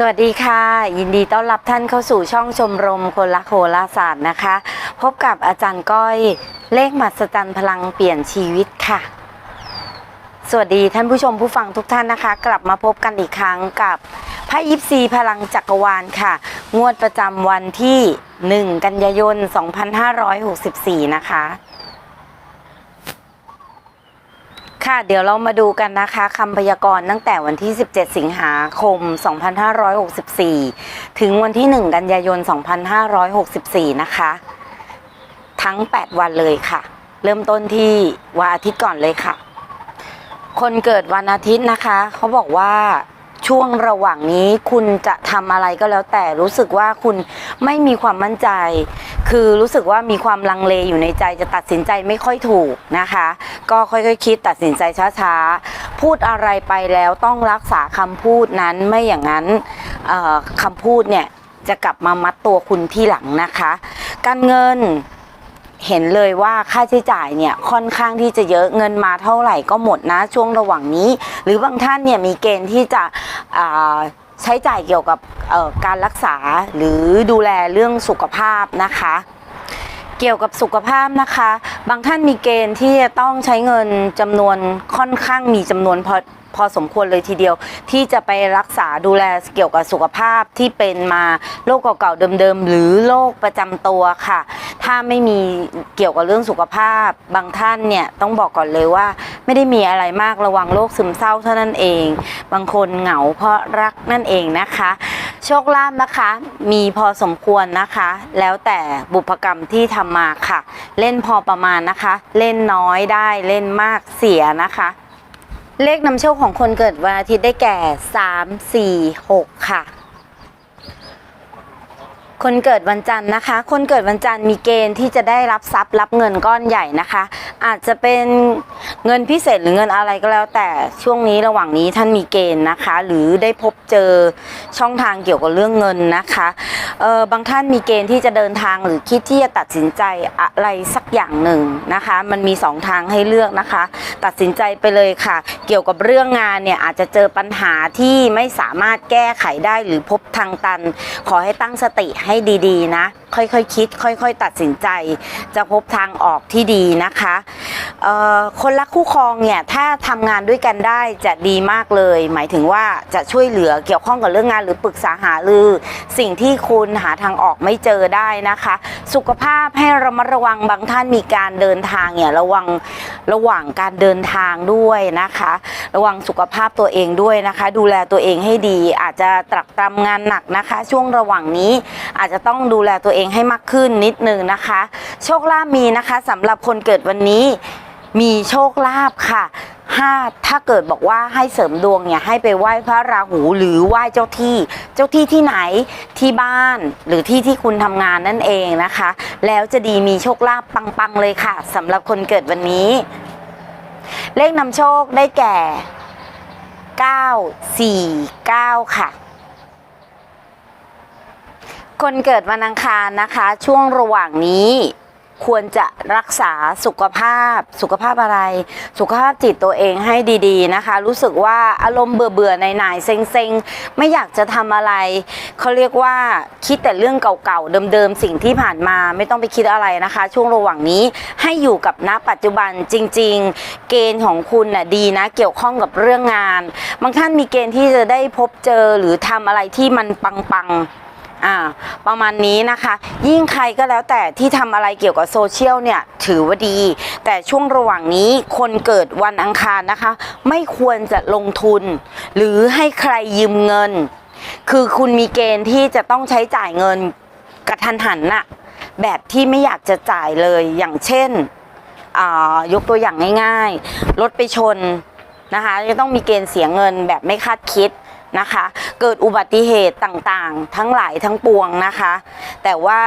สวัสดีค่ะ ยินดีต้อนรับท่านเข้าสู่ช่องชมรมคนละโหราศาสตร์นะคะ พบกับอาจารย์ก้อยเลขมหัศจรรย์พลังเปลี่ยนชีวิตค่ะ สวัสดีท่านผู้ชมผู้ฟังทุกท่านนะคะ กลับมาพบกันอีกครั้งกับพระยิปซีพลังจักรวาลค่ะ งวดประจำวันที่ 1 กันยายน 2564 นะคะ ค่ะเดี๋ยวเรามาดูกันนะคะคำพยากรณ์ตั้งแต่วันที่ 17 สิงหาคม 2564 ถึงวันที่ 1 กันยายน 2564 นะคะ ทั้ง 8 วันเลยค่ะ เริ่มต้นที่วันอาทิตย์ก่อนเลยค่ะ คนเกิดวันอาทิตย์นะคะ เขาบอกว่าช่วงระหว่างนี้คุณจะทำอะไรก็แล้วแต่รู้สึกว่าคุณไม่มีความมั่นใจ คือรู้สึกว่ามีความลังเลอยู่ในใจจะตัดสินใจไม่ค่อยถูกนะคะ ก็ค่อยๆคิดตัดสินใจช้าๆ พูดอะไรไปแล้วต้องรักษาคำพูดนั้นไม่อย่างนั้นคำพูดเนี่ยจะกลับมามัดตัวคุณที่หลังนะคะ การเงินเห็นเลยว่าค่าใช้จ่ายเนี่ยค่อนข้างที่จะเยอะเงินมาเท่าไหร่ก็หมดนะช่วงระหว่างนี้ หรือบางท่านเนี่ยมีเกณฑ์ที่จะ ใช้จ่ายเกี่ยวกับการรักษาหรือดูแลเรื่องสุขภาพนะคะ เกี่ยวกับสุขภาพนะคะ บางท่านมีเกณฑ์ที่จะต้องใช้เงินจำนวนค่อนข้างมีจำนวนพอ พอสมควรเลยทีเดียว ที่จะไปรักษาดูแลเกี่ยวกับสุขภาพที่เป็นมาโรคเก่าๆเดิมๆหรือโรคประจำตัวค่ะ ถ้าไม่มีเกี่ยวกับเรื่องสุขภาพ บางท่านเนี่ยต้องบอกก่อนเลยว่า ไม่ได้มีอะไรมากระวังโรคซึมเศร้าเท่านั้นเอง บางคนเหงาเพราะรักนั่นเองนะคะ โชคลาภนะคะ มีพอสมควรนะคะ แล้วแต่บุพกรรมที่ทำมาค่ะ เล่นพอประมาณนะคะ เล่นน้อยได้เล่นมากเสียนะคะ เลขนำโชคของคนเกิดวันอาทิตย์ได้แก่ 3 4 6 ค่ะ คนเกิดวันจันทร์นะคะ คนเกิดวันจันทร์มีเกณฑ์ที่จะได้รับทรัพย์รับเงินก้อนใหญ่นะคะ อาจจะเป็นเงินพิเศษหรือเงินอะไรก็แล้ว แต่ช่วงนี้ระหว่างนี้ท่านมีเกณฑ์นะคะ หรือได้พบเจอช่องทางเกี่ยวกับเรื่องเงินนะคะเออบางท่านมีเกณฑ์ที่จะเดินทางหรือคิดที่จะตัดสินใจอะไรสักอย่างหนึ่งนะคะ มันมีสองทางให้เลือกนะคะ ตัดสินใจไปเลยค่ะ เกี่ยวกับเรื่องงานเนี่ยอาจจะเจอปัญหาที่ไม่สามารถแก้ไขได้หรือพบทางตัน ขอให้ตั้งสติให้ดีๆนะ ค่อยๆคคิด ค่อย ๆ ตัดสินใจ จะพบทางออกที่ดีนะคะคนรักคู่ครองเนี่ยถ้าทำงานด้วยกันได้จะดีมากเลย หมายถึงว่าจะช่วยเหลือเกี่ยวข้องกับเรื่องงานหรือปรึกษาหารือ สิ่งที่คุณหาทางออกไม่เจอได้นะคะ สุขภาพให้ระมัดระวังบางท่านมีการเดินทางเนี่ยระวังระหว่างการเดินทางด้วยนะคะ ระวังสุขภาพตัวเองด้วยนะคะ ดูแลตัวเองให้ดีอาจจะตรักตรำงานหนักนะคะ ช่วงระหว่างนี้อาจจะต้องดูแลตัวเองให้มากขึ้นนิดนึงนะคะ โชคลาภมีนะคะสำหรับคนเกิดวันนี้มีโชคลาภค่ะห้าถ้าเกิดบอกว่าให้เสริมดวงเนี่ยให้ไปไหว้พระราหูหรือไหว้เจ้าที่ เจ้าที่ที่ไหนที่บ้านหรือที่ที่คุณทำงานนั่นเองนะคะ แล้วจะดีมีโชคลาภปังๆเลยค่ะสำหรับคนเกิดวันนี้ เลขนำโชคได้แก่ 949 ค่ะ คนเกิดวันอังคารนะคะ ช่วงระหว่างนี้ควรจะรักษาสุขภาพ สุขภาพอะไร สุขภาพจิตตัวเองให้ดีๆนะคะ รู้สึกว่าอารมณ์เบื่อๆในๆเซ็งๆ ไม่อยากจะทำอะไร เขาเรียกว่าคิดแต่เรื่องเก่าๆ เดิมๆ สิ่งที่ผ่านมาไม่ต้องไปคิดอะไรนะคะ ช่วงระหว่างนี้ให้อยู่กับณปัจจุบันจริง ๆ เกณฑ์ของคุณน่ะดีนะ เกี่ยวข้องกับเรื่องงาน บางท่านมีเกณฑ์ที่จะได้พบเจอหรือทำอะไรที่มันปังๆ อ่าประมาณนี้นะคะ ยิ่งใครก็แล้วแต่ที่ทำอะไรเกี่ยวกับโซเชียลเนี่ยถือว่าดี แต่ช่วงระหว่างนี้คนเกิดวันอังคารนะคะ ไม่ควรจะลงทุน หรือให้ใครยืมเงิน คือคุณมีเกณฑ์ที่จะต้องใช้จ่ายเงินกระทันหันน่ะแบบที่ไม่อยากจะจ่ายเลยอย่างเช่นยกตัวอย่างง่ายๆ รถไปชนนะคะจะต้องมีเกณฑ์เสียเงินแบบไม่คาดคิด นะคะ เกิดอุบัติเหตุต่างๆ ทั้งหลายทั้งปวงนะคะ แต่ว่า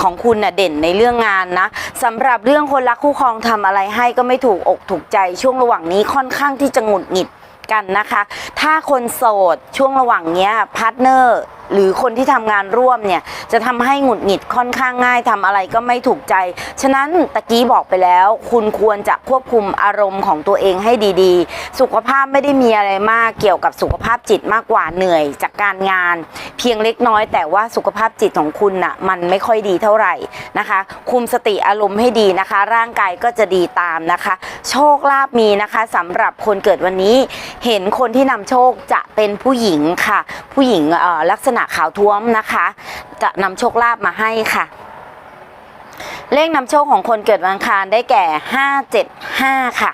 ของคุณน่ะเด่นในเรื่องงานนะสำหรับเรื่องคนรักคู่ครองทำอะไรให้ก็ไม่ถูกอกถูกใจช่วงระหว่างนี้ค่อนข้างที่จะหงุดหงิดกันนะคะ ถ้าคนโสดช่วงระหว่างเนี้ยพาร์ทเนอร์ หรือคนที่ทำงานร่วมเนี่ยจะทำให้หงุดหงิดค่อนข้างง่ายทำอะไรก็ไม่ถูกใจ ฉะนั้นตะกี้บอกไปแล้ว คุณควรจะควบคุมอารมณ์ของตัวเองให้ดีๆ สุขภาพไม่ได้มีอะไรมากเกี่ยวกับสุขภาพจิตมากกว่าเหนื่อยจากการงาน เพียงเล็กน้อยแต่ว่าสุขภาพจิตของคุณน่ะมันไม่ค่อยดีเท่าไหร่นะคะ คุมสติอารมณ์ให้ดีนะคะ ร่างกายก็จะดีตามนะคะ โชคลาภมีนะคะสำหรับคนเกิดวันนี้ เห็นคนที่นำโชคจะเป็นผู้หญิงค่ะ ผู้หญิงลักษณะขาวท้วมนะคะ จะนำโชคลาภมาให้ค่ะ เลขนำโชคของคนเกิดวันอังคารได้แก่ 575 ค่ะ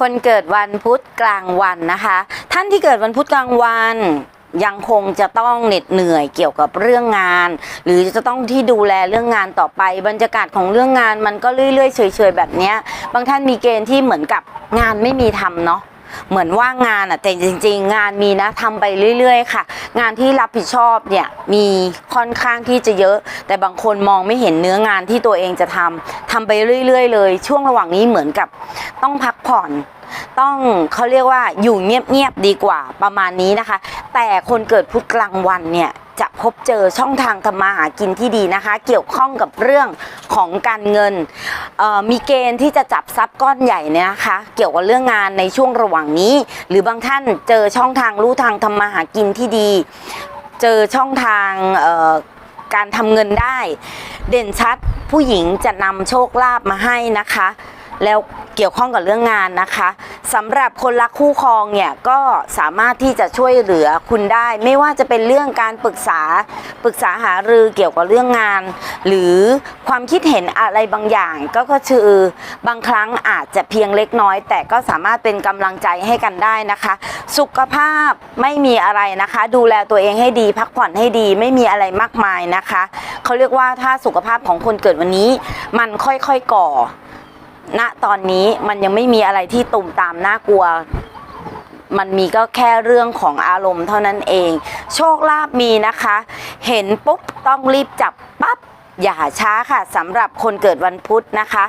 คนเกิดวันพุธกลางวันนะคะ ท่านที่เกิดวันพุธกลางวันยังคงจะต้องเหน็ดเหนื่อยเกี่ยวกับเรื่องงาน หรือจะต้องที่ดูแลเรื่องงานต่อไป บรรยากาศของเรื่องงานมันก็เรื่อยๆเฉยๆแบบนี้บางท่านมีเกณฑ์ที่เหมือนกับงานไม่มีทำเนาะ เหมือนว่างงานอะแต่จริง ๆ งานมีนะทำไปเรื่อย ๆ ค่ะ งานที่รับผิดชอบเนี่ยมีค่อนข้างที่จะเยอะ แต่บางคนมองไม่เห็นเนื้องานที่ตัวเองจะทำทำไปเรื่อย ๆ เลย ช่วงระหว่างนี้เหมือนกับต้องพักผ่อนต้องเขาเรียกว่าอยู่เงียบๆดีกว่าประมาณนี้นะคะ แต่คนเกิดพุธกลางวันเนี่ยจะพบเจอช่องทางทำมาหากินที่ดีนะคะ เกี่ยวข้องกับเรื่องของการเงิน มีเกณฑ์ที่จะจับทรัพย์ก้อนใหญ่เนี่ยนะคะ เกี่ยวกับเรื่องงานในช่วงระหว่างนี้ หรือบางท่านเจอช่องทางรู้ทางทำมาหากินที่ดี เจอช่องทางการทำเงินได้ เด่นชัดผู้หญิงจะนำโชคลาภมาให้นะคะ แล้วเกี่ยวข้องกับเรื่องงานนะคะสำหรับคนรักคู่ครองเนี่ยก็สามารถที่จะช่วยเหลือคุณได้ ไม่ว่าจะเป็นเรื่องการปรึกษาปรึกษาหารือเกี่ยวกับเรื่องงาน หรือความคิดเห็นอะไรบางอย่าง ก็ก็คือบางครั้งอาจจะเพียงเล็กน้อย แต่ก็สามารถเป็นกำลังใจให้กันได้นะคะ สุขภาพไม่มีอะไรนะคะ ดูแลตัวเองให้ดี พักผ่อนให้ดีไม่มีอะไรมากมายนะคะเขาเรียกว่าถ้าสุขภาพของคนเกิดวันนี้ มันค่อยๆก่อ ณตอนนี้มันยังไม่มีอะไรที่ตุ่มตามน่ากลัว มันมีก็แค่เรื่องของอารมณ์เท่านั้นเอง โชคลาภมีนะคะ เห็นปุ๊บต้องรีบจับปั๊บอย่าช้าค่ะสำหรับคนเกิดวันพุธนะคะ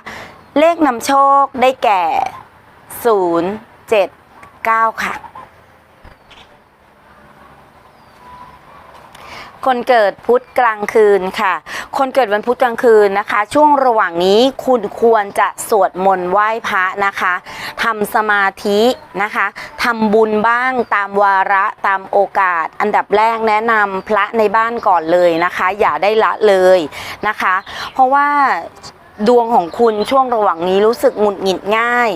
เลขนำโชคได้แก่ 0 7 9 ค่ะ คนเกิดพุธกลางคืนค่ะ คนเกิดวันพุธกลางคืนนะคะ ช่วงระหว่างนี้คุณควรจะสวดมนต์ไหว้พระนะคะทำสมาธินะคะทำบุญบ้างตามวาระตามโอกาส อันดับแรกแนะนำพระในบ้านก่อนเลยนะคะ อย่าได้ละเลยนะคะ เพราะว่า ดวงของคุณช่วงระหว่างนี้รู้สึกหงุดหงิดง่าย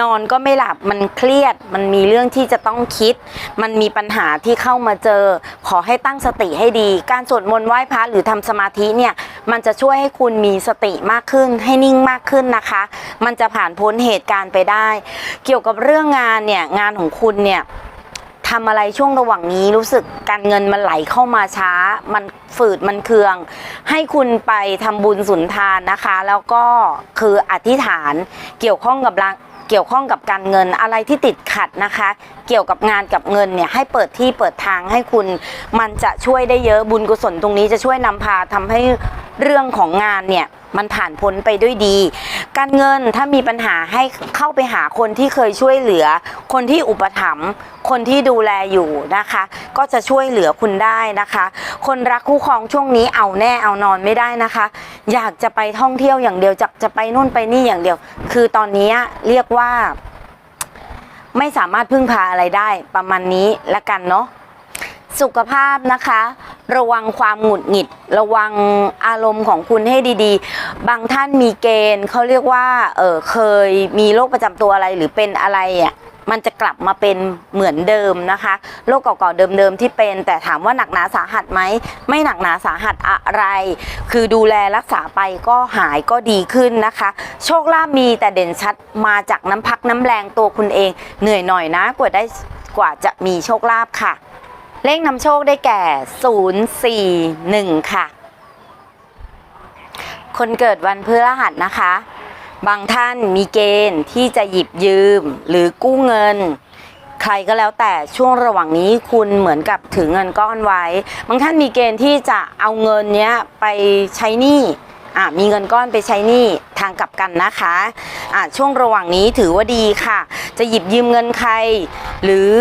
นอนก็ไม่หลับมันเครียด มันมีเรื่องที่จะต้องคิด มันมีปัญหาที่เข้ามาเจอ ขอให้ตั้งสติให้ดี การสวดมนต์ไหว้พระหรือทำสมาธิเนี่ยมันจะช่วยให้คุณมีสติมากขึ้น ให้นิ่งมากขึ้นนะคะ มันจะผ่านพ้นเหตุการณ์ไปได้ เกี่ยวกับเรื่องงานเนี่ยงานของคุณเนี่ย ทำอะไรช่วงระหว่างนี้รู้สึกการเงินมันไหลเข้ามาช้า มันฝืดมันเคือง ให้คุณไปทำบุญสุนทานนะคะ แล้วก็คืออธิษฐานเกี่ยวข้องกับรังเกี่ยวข้องกับการเงินอะไรที่ติดขัดนะคะ เกี่ยวกับงานกับเงินเนี่ยให้เปิดที่เปิดทางให้คุณ มันจะช่วยได้เยอะบุญกุศลตรงนี้จะช่วยนำพาทำให้เรื่องของงานเนี่ย มันผ่านพ้นไปด้วยดี การเงินถ้ามีปัญหาให้เข้าไปหาคนที่เคยช่วยเหลือ คนที่อุปถัมภ์คนที่ดูแลอยู่นะคะ ก็จะช่วยเหลือคุณได้นะคะ คนรักคู่ครองช่วงนี้เอาแน่เอานอนไม่ได้นะคะ อยากจะไปท่องเที่ยวอย่างเดียวจะจะไปนู่นไปนี่อย่างเดียว คือตอนนี้เรียกว่า ไม่สามารถพึ่งพาอะไรได้ประมาณนี้ละกันเนาะ สุขภาพนะคะ ระวังความหงุดหงิด ระวังอารมณ์ของคุณให้ดีๆ บางท่านมีเกณฑ์เขาเรียกว่าเออเคยมีโรคประจำตัวอะไรหรือเป็นอะไรอะมันจะกลับมาเป็นเหมือนเดิมนะคะโรคเก่าๆเดิมๆที่เป็น แต่ถามว่าหนักหนาสาหัสไหมไม่หนักหนาสาหัสอะไร คือดูแลรักษาไปก็หายก็ดีขึ้นนะคะ โชคลาภมีแต่เด่นชัดมาจากน้ำพักน้ำแรงตัวคุณเอง เหนื่อยหน่อยนะกว่าได้กว่าจะมีโชคลาภค่ะ เลขนำโชคได้แก่ 041 ค่ะ คนเกิดวันพฤหัสนะคะ บางท่านมีเกณฑ์ที่จะหยิบยืมหรือกู้เงิน ใครก็แล้วแต่ช่วงระหว่างนี้คุณเหมือนกับถือเงินก้อนไว้ บางท่านมีเกณฑ์ที่จะเอาเงินเนี้ยไปใช้หนี้อะมีเงินก้อนไปใช้หนี้ทางกลับกันนะคะอะช่วงระหว่างนี้ถือว่าดีค่ะ จะหยิบยืมเงินใคร หรือ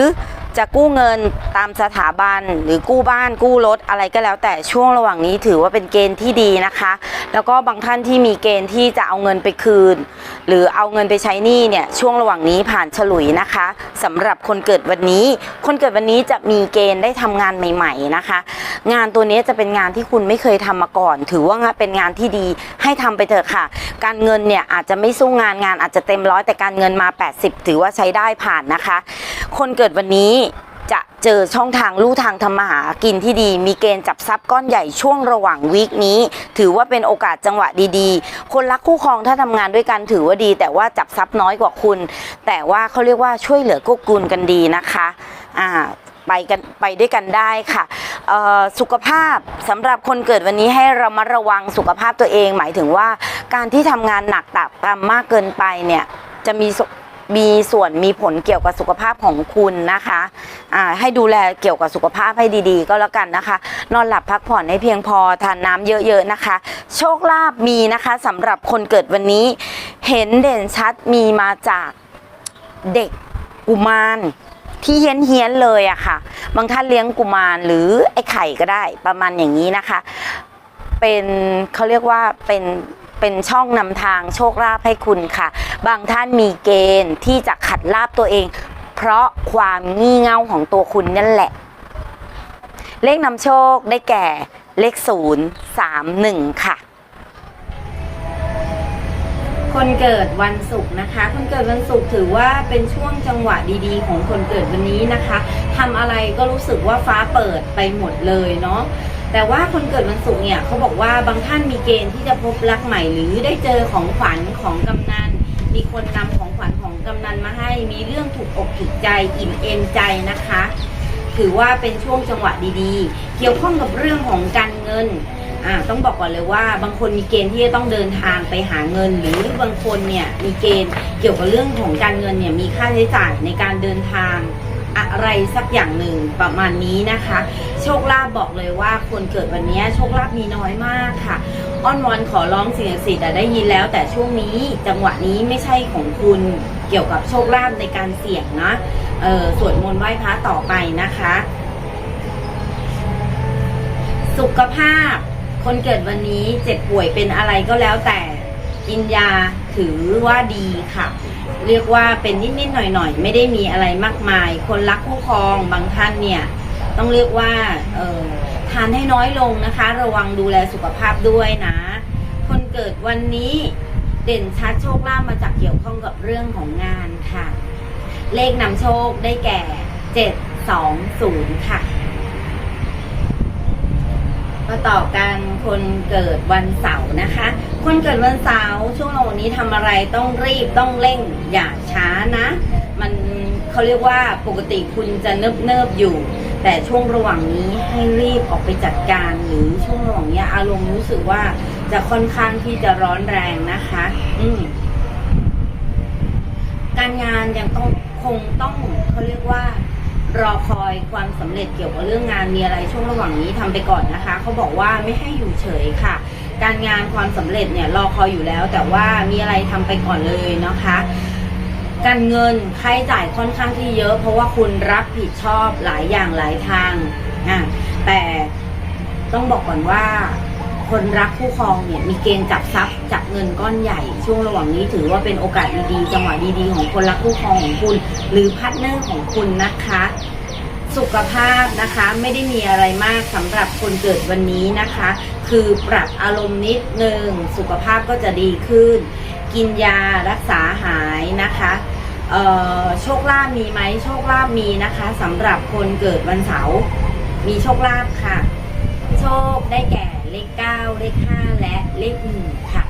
จะกู้เงินตามสถาบัน หรือกู้บ้านกู้รถอะไรก็แล้ว แต่ช่วงระหว่างนี้ถือว่าเป็นเกณฑ์ที่ดีนะคะ แล้วก็บางท่านที่มีเกณฑ์ที่จะเอาเงินไปคืน หรือเอาเงินไปใช้หนี้เนี่ยช่วงระหว่างนี้ผ่านฉลุยนะคะสำหรับคนเกิดวันนี้ คนเกิดวันนี้จะมีเกณฑ์ได้ทำงานใหม่ ๆนะคะ งานตัวนี้จะเป็นงานที่คุณไม่เคยทำมาก่อน ถือว่าเป็นงานที่ดีให้ทำไปเถอะค่ะ การเงินเนี่ยอาจจะไม่สู้งานงานอาจจะเต็มร้อยแต่การเงินมา 80 ถือว่าใช้ได้ผ่านนะคะ คนเกิดวันนี้ จะเจอช่องทางลู่ทางทำมาหากินที่ดี มีเกณฑ์จับทรัพย์ก้อนใหญ่ช่วงระหว่างวีคนี้ ถือว่าเป็นโอกาสจังหวะดีๆ คนรักคู่ครองถ้าทำงานด้วยกันถือว่าดี แต่ว่าจับทรัพย์น้อยกว่าคุณ แต่ว่าเขาเรียกว่าช่วยเหลือกู้กูลกันดีนะคะอ่าไปกันไปด้วยกันได้ค่ะสุขภาพสำหรับคนเกิดวันนี้ให้เรามาระวังสุขภาพตัวเอง หมายถึงว่าการที่ทำงานหนักตากตรำมากเกินไปเนี่ยจะมี มีส่วนมีผลเกี่ยวกับสุขภาพของคุณนะคะอ่าให้ดูแลเกี่ยวกับสุขภาพให้ดีๆ ก็แล้วกันนะคะ นอนหลับพักผ่อนให้เพียงพอทานน้ำเยอะๆนะคะ โชคลาภมีนะคะสำหรับคนเกิดวันนี้ เห็นเด่นชัดมีมาจากเด็กกุมารที่เฮี้ยนเฮียนเลยอะค่ะ บางท่านเลี้ยงกุมารหรือไอ้ไข่ก็ได้ประมาณอย่างนี้นะคะ เป็นเขาเรียกว่าเป็นเป็นช่องนำทางโชคลาภให้คุณค่ะ บางท่านมีเกณฑ์ที่จะขัดลาบตัวเอง เพราะความงี่เง่าของตัวคุณนั่นแหละ เลขนำโชคได้แก่เลขศูนย์สามหนึ่งค่ะ คนเกิดวันศุกร์นะคะ คนเกิดวันศุกร์ถือว่าเป็นช่วงจังหวะดีๆ ของคนเกิดวันนี้นะคะทำอะไรก็รู้สึกว่าฟ้าเปิดไปหมดเลยเนาะแต่ว่าคนเกิดวันศุกร์เนี่ยเขาบอกว่าบางท่านมีเกณฑ์ที่จะพบรักใหม่หรือได้เจอของขวัญของกำนัน มีคนนำของขวัญของกำนันมาให้ มีเรื่องถูกอกถูกใจ อิ่มเอมใจนะคะ ถือว่าเป็นช่วงจังหวะดีๆ เกี่ยวข้องกับเรื่องของการเงินอ่าต้องบอกก่อนเลยว่า บางคนมีเกณฑ์ที่จะต้องเดินทางไปหาเงิน หรือบางคนเนี่ยมีเกณฑ์เกี่ยวกับเรื่องของการเงินเนี่ยมีค่าใช้จ่ายในการเดินทาง อะไรสักอย่างหนึ่งประมาณนี้นะคะ โชคลาภบอกเลยว่าคนเกิดวันนี้โชคลาภมีน้อยมากค่ะ อ้อนวอนขอร้องสิ่งศักดิ์สิทธิ์ได้ยินแล้ว แต่ช่วงนี้จังหวะนี้ไม่ใช่ของคุณเกี่ยวกับโชคลาภในการเสี่ยงนะเออสวดมนต์ไหว้พระต่อไปนะคะ สุขภาพ คนเกิดวันนี้เจ็บป่วยเป็นอะไรก็แล้วแต่กินยาถือว่าดีค่ะ เรียกว่าเป็นนิดๆหน่อยๆ ไม่ได้มีอะไรมากมาย คนรักคู่ครองบางท่านเนี่ย ต้องเรียกว่าเออทานให้น้อยลงนะคะ ระวังดูแลสุขภาพด้วยนะ คนเกิดวันนี้เด่นชัดโชคลาภมาจากเกี่ยวข้องกับเรื่องของงานค่ะ เลขนำโชคได้แก่ 720 ค่ะ มาต่อกันคนเกิดวันเสาร์นะคะ คนเกิดวันเสาร์ช่วงระหว่างนี้ทำอะไรต้องรีบต้องเร่งอย่าช้านะ มันเขาเรียกว่าปกติคุณจะเนิบเนิบๆอยู่ แต่ช่วงระหว่างนี้ให้รีบออกไปจัดการหรือช่วงระหว่างนี้อารมณ์รู้สึกว่าจะค่อนข้างที่จะร้อนแรงนะคะ อืมการงานยังต้องคงต้องเขาเรียกว่า รอคอยความสำเร็จเกี่ยวกับเรื่องงานมีอะไรช่วงระหว่างนี้ทำไปก่อนนะคะเขาบอกว่าไม่ให้อยู่เฉยค่ะ การงานความสำเร็จเนี่ยรอคอยอยู่แล้ว แต่ว่ามีอะไรทำไปก่อนเลยนะคะการเงินค่าใช้จ่ายค่อนข้างที่เยอะ เพราะว่าคุณรับผิดชอบหลายอย่างหลายทางอะแต่ต้องบอกก่อนว่า คนรักคู่ครองเนี่ยมีเกณฑ์จับทรัพย์จับเงินก้อนใหญ่ ช่วงระหว่างนี้ถือว่าเป็นโอกาสดีๆจังหวะดีๆของคนรักคู่ครองของคุณ หรือพาร์ทเนอร์ของคุณนะคะสุขภาพนะคะไม่ได้มีอะไรมากสำหรับคนเกิดวันนี้นะคะ คือปรับอารมณ์นิดนึงสุขภาพก็จะดีขึ้น กินยารักษาหายนะคะเออโชคลาภมีไหมโชคลาภมีนะคะสำหรับคนเกิดวันเสาร์มีโชคลาภค่ะ โชคได้แก่ เลข9เลข5และเลข1ค่ะ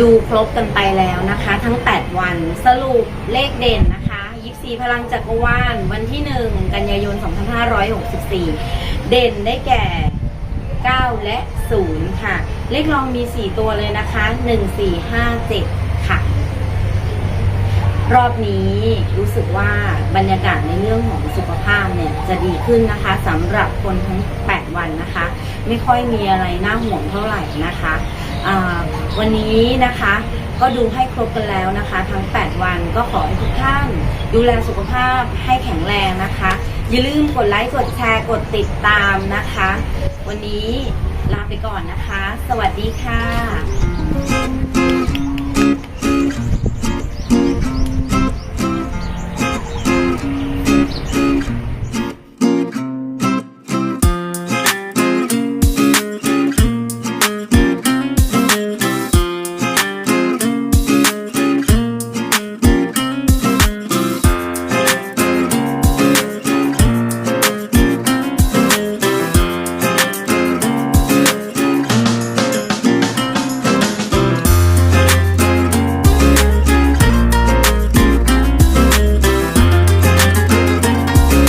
ดูครบกันไปแล้วนะคะ ทั้ง 8 วันสรุปเลขเด่นนะคะ24พลังจักรวาลวันที่ 1 กันยายน 2564 เด่นได้แก่ 9 และ 0 ค่ะ เลขรองมี 4 ตัวเลยนะคะ 1 4 5 7ค่ะ รอบนี้รู้สึกว่าบรรยากาศในเรื่องของสุขภาพเนี่ยจะดีขึ้นนะคะสำหรับคนทั้ง 8 วันนะคะ ไม่ค่อยมีอะไรน่าห่วงเท่าไหร่นะคะวันนี้นะคะก็ดูให้ครบกันแล้วนะคะ ทั้ง 8 วันก็ขอให้ทุกท่านดูแลสุขภาพให้แข็งแรงนะคะ อย่าลืมกดไลค์กดแชร์กดติดตามนะคะ วันนี้ลาไปก่อนนะคะ สวัสดีค่ะ